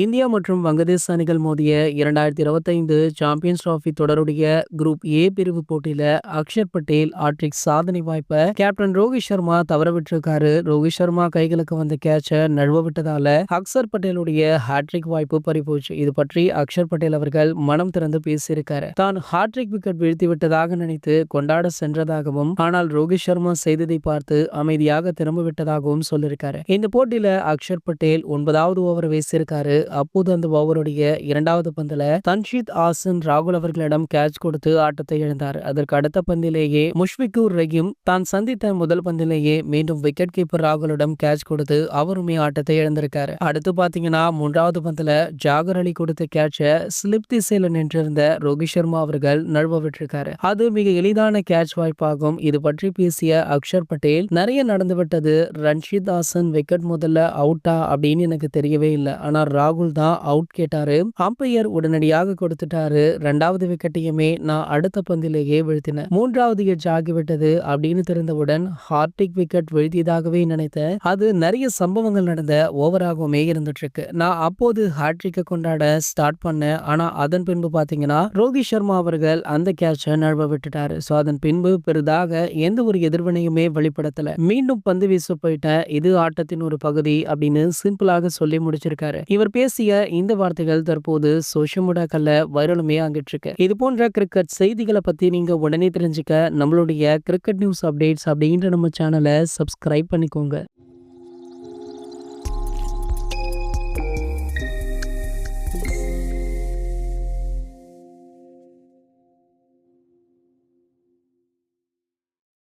India மற்றும் வங்கதேச அணிகள் மோதிய இரண்டாயிரத்தி இருபத்தைந்து சாம்பியன்ஸ் டிராஃபி தொடருடைய குரூப் ஏ பிரிவு போட்டியில அக்ஷர் பட்டேல் ஆட்ரிக் சாதனை வாய்ப்பை கேப்டன் ரோஹித் சர்மா தவற விட்டிருக்காரு. ரோஹித் சர்மா கைகளுக்கு வந்த கேட்ச நழுவ விட்டதால அக்ஷர் பட்டேலுடைய ஹாட்ரிக் வாய்ப்பு பறிபோச்சு. இது பற்றி அக்ஷர் பட்டேல் அவர்கள் மனம் திறந்து பேசியிருக்காரு. தான் ஹாட்ரிக் விக்கெட் வீழ்த்தி விட்டதாக நினைத்து கொண்டாட சென்றதாகவும் ஆனால் ரோஹித் சர்மா செய்ததை பார்த்து அமைதியாக திரும்ப விட்டதாகவும் சொல்லியிருக்காரு. இந்த போட்டியில அக்ஷர் பட்டேல் ஒன்பதாவது ஓவர் வீசியிருக்காரு. அப்போது அந்த ஓவருடைய இரண்டாவது பந்தில் தன்ஷித் ஆசன் ராகுல் அவர்களிடம் கேட்ச் கொடுத்து ஆட்டத்தை இழந்தார். அதற்கு அடுத்த பந்திலேயே முஷ்பிகூர் ரஹீம் தான் சந்தித்த முதல் பந்திலேயே மீண்டும் விக்கெட் கீப்பர் ராகுலிடம் கேட்ச் கொடுத்து அவருமே ஆட்டத்தை இழந்திருக்காரு. அடுத்து பாத்தீங்கன்னா மூன்றாவது பந்தில ஜாகர் அலி கொடுத்த கேட்சை ஸ்லிப் திசையில நின்றிருந்த ரோஹித் சர்மா அவர்கள் நழுவ விட்டிருக்காரு. அது மிக எளிதான கேட்ச் வாய்ப்பாகும். இது பற்றி பேசிய அக்ஷர் பட்டேல் நிறைய நடந்துவிட்டது. ரன்ஷித் ஹாசன் விக்கெட் முதல்ல அவுட்டா அப்படின்னு எனக்கு தெரியவே இல்லை. ஆனா ராகுல் தான் அவுட் கேட்டாரு. அம்பையர் உடனடியாக கொடுத்துட்டாரு. ரெண்டாவது விக்கெட்டையுமே நான் அடுத்த பந்திலேயே வீழ்த்தினேன். மூன்றாவது எட்ஜ் ஆகிவிட்டது அப்படின்னு தெரிந்தவுடன் ஹார்டிக் விக்கெட் வீழ்த்தியதாகவே நினைத்தேன். அது நிறைய சம்பவங்கள் நடந்த ஓவராகவுமே இருந்துட்டு இருக்கு நான் அப்போது ஹாட்ரிக்கை கொண்டாட ஸ்டார்ட் பண்ணேன். ஆனா அதன் பின்பு பாத்தீங்கன்னா ரோஹித் சர்மா அவர்கள் அந்த கேட்சை நழுவ விட்டுட்டாரு. ஸோ அதன் பின்பு பெரிதாக எந்த ஒரு எதிர்வினையுமே வெளிப்படுத்தல. மீண்டும் பந்து வீச போயிட்டேன். இது ஆட்டத்தின் ஒரு பகுதி அப்படின்னு சிம்பிளாக சொல்லி முடிச்சிருக்காரு. இவர் பேர் பேசிய இந்த வார்த்தைகள் தற்போது சோஷியல் மீடியாக்கள்ல வைரலுமே ஆகிட்டு இருக்கு இது போன்ற கிரிக்கெட் செய்திகளை பத்தி நீங்க உடனே தெரிஞ்சுக்க நம்மளுடைய கிரிக்கெட் நியூஸ் அப்டேட்ஸ் அப்படின்ற நம்ம சேனலை சப்ஸ்கிரைப் பண்ணிக்கோங்க.